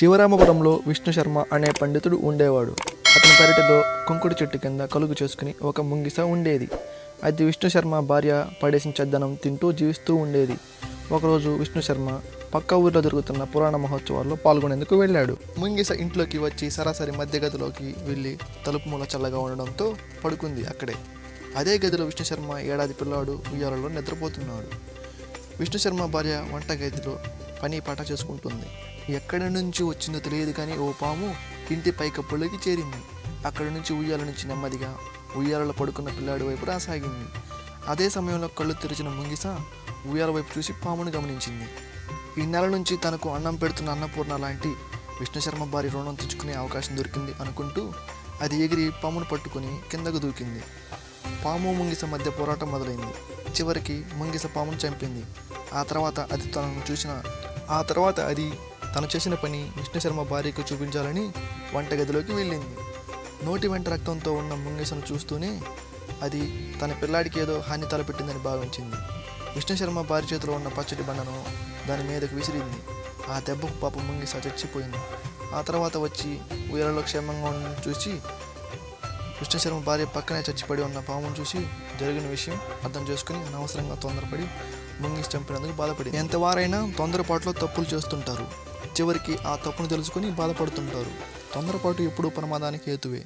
శివరామపురంలో విష్ణు శర్మ అనే పండితుడు ఉండేవాడు. అతని పెరటిలో కుంకుడు చెట్టు కింద కలుగు చేసుకుని ఒక ముంగిస ఉండేది. అది విష్ణు శర్మ భార్య పడేసిన చెద్దనం తింటూ జీవిస్తూ ఉండేది. ఒకరోజు విష్ణు శర్మ పక్క ఊరిలో జరుగుతున్న పురాణ మహోత్సవాల్లో పాల్గొనేందుకు వెళ్ళాడు. ముంగిస ఇంట్లోకి వచ్చి సరాసరి మధ్య గదిలోకి వెళ్ళి తలుపు మూల చల్లగా ఉండడంతో పడుకుంది అక్కడే. అదే గదిలో విష్ణు శర్మ ఏడాది పిల్లాడు ఉయ్యాలలో నిద్రపోతున్నాడు. విష్ణు శర్మ భార్య వంటగదిలో పని పాట చేసుకుంటుంది. ఎక్కడి నుంచి వచ్చిందో తెలియదు కానీ ఓ పాము ఇంటి పైకప్పులోకి చేరింది. అక్కడి నుంచి ఉయ్యాల నుంచి నెమ్మదిగా ఉయ్యాలలో పడుకున్న పిల్లాడి వైపు రాసాగింది. అదే సమయంలో కళ్ళు తెరిచిన ముంగిస ఉయ్యాల వైపు చూసి పామును గమనించింది. ఈ నెల నుంచి తనకు అన్నం పెడుతున్న అన్నపూర్ణ లాంటి విష్ణు శర్మ భార్య రుణం తెచ్చుకునే అవకాశం దొరికింది అనుకుంటూ అది ఎగిరి పామును పట్టుకుని కిందకు దూకింది. పాము ముంగిస మధ్య పోరాటం మొదలైంది. చివరికి ముంగిస పామును చంపింది. ఆ తర్వాత అది తనను చూసిన ఆ తర్వాత అది తను చేసిన పని విష్ణు శర్మ భార్యకు చూపించాలని వంటగదిలోకి వెళ్ళింది. నోటి వెంట రక్తంతో ఉన్న ముంగేసను చూస్తూనే అది తన పిల్లాడికి ఏదో హాని తలపెట్టిందని భావించింది. విష్ణు శర్మ భార్య చేతిలో ఉన్న పచ్చడి బండను దాని మీదకు విసిరింది. ఆ దెబ్బకు పాప ముంగిస చచ్చిపోయింది. ఆ తర్వాత వచ్చి ఉయ్యాలలో క్షేమంగా ఉన్న చూసి విష్ణు శర్మ భార్య పక్కనే చచ్చిపడి ఉన్న పామును చూసి జరిగిన విషయం అర్థం చేసుకుని అనవసరంగా తొందరపడి ముంగిసి చంపినందుకు బాధపడి ఎంతవారైనా తొందరపాటులో తప్పులు చేస్తుంటారు. చివరికి ఆ తప్పును తెలుసుకుని బాధపడుతుంటారు. తొందరపాటు ఎప్పుడూ ప్రమాదానికి హేతువే.